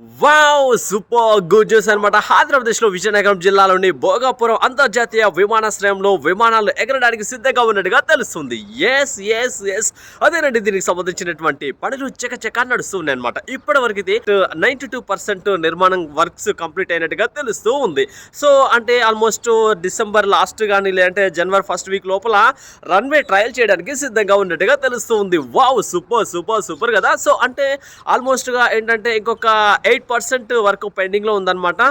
Wow super good news అనమాట ఆంధ్రప్రదేశ్లో విజయనగరం జిల్లాలోని భోగాపురం అంతర్జాతీయ విమానాశ్రయంలో విమానాలు ఎగరడానికి సిద్ధంగా ఉన్నట్టుగా తెలుస్తుంది. ఎస్ ఎస్ ఎస్ అదేనండి దీనికి సంబంధించినటువంటి పనులు చకచక నడుస్తున్నాయి అనమాట ఇప్పటి వరకు ఇది నైన్టీ టూ పర్సెంట్ నిర్మాణం వర్క్స్ కంప్లీట్ అయినట్టుగా తెలుస్తూ ఉంది. సో అంటే ఆల్మోస్ట్ డిసెంబర్ లాస్ట్ కానీ లేదంటే జనవరి ఫస్ట్ వీక్ లోపల రన్వే ట్రయల్ చేయడానికి సిద్ధంగా ఉన్నట్టుగా తెలుస్తూ ఉంది. వావ్ సూపర్ సూపర్ సూపర్ కదా. సో అంటే ఆల్మోస్ట్గా ఏంటంటే ఇంకొక ఎయిట్ పర్సెంట్ వరకు పెండింగ్లో ఉందన్నమాట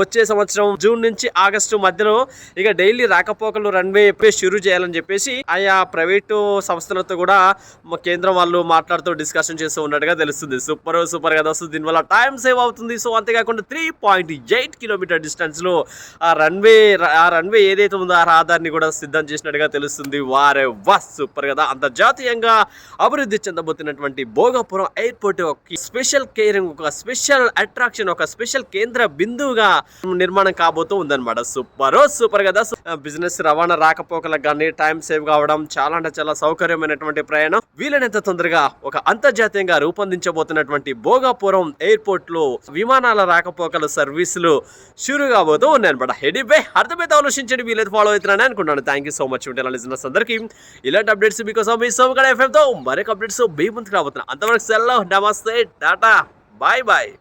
వచ్చే సంవత్సరం జూన్ నుంచి ఆగస్టు మధ్యలో ఇక డైలీ రాకపోకలు రన్వే షురూ చేయాలని చెప్పేసి ఆయా ప్రైవేటు సంస్థలతో కూడా మా కేంద్రం వాళ్ళు మాట్లాడుతూ డిస్కషన్ చేస్తూ ఉన్నట్టుగా తెలుస్తుంది. సూపర్ సూపర్ కదా వస్తుంది దీనివల్ల టైం సేవ్ అవుతుంది. సో అంతేకాకుండా త్రీ పాయింట్ ఎయిట్ కిలోమీటర్ డిస్టెన్స్లో ఆ రన్వే ఆ రన్వే ఏదైతే ఉందో ఆ రహదారిని కూడా సిద్ధం చేసినట్టుగా తెలుస్తుంది. వారే వస్ సూపర్ కదా. అంతర్జాతీయంగా అభివృద్ధి చెందబోతున్నటువంటి భోగాపురం ఎయిర్పోర్ట్ ఒక స్పెషల్ కేరింగ్ ఒక స్పెషల్ అట్రాక్షన్ ఒక స్పెషల్ కేంద్ర బిందువుగా నిర్మాణం కాబోతూ ఉందన్నమాట. సూపర్ సూపర్ కదా. బిజినెస్ రవాణా రాకపోకలకు కానీ టైం సేవ్ కావడం చాలా అంటే చాలా సౌకర్యమైనటువంటి ప్రయాణం. వీలైనంత తొందరగా ఒక అంతర్జాతీయంగా రూపొందించబోతున్నటువంటి భోగాపురం ఎయిర్పోర్ట్లో విమానాల రాకపోకల సర్వీసులు షురు కాబోతూ ఉన్నాయన్నమాట. హెడీపై అర్థమైతే ఆలోచించండి వీలైతే ఫాలో అవుతున్నానని అనుకుంటున్నాను. థ్యాంక్ యూ సో మచ్ ఉంటే లిజినర్స్ అందరికీ ఇలాంటి అప్డేట్స్ మీకోసం మీ సోమగడ ఎఫ్ఎంతో మరొక అప్డేట్స్ మీ ముందుకు రాబోతున్నాను. అంతవరకు సెల్లో నమస్తే టాటా బాయ్ బాయ్.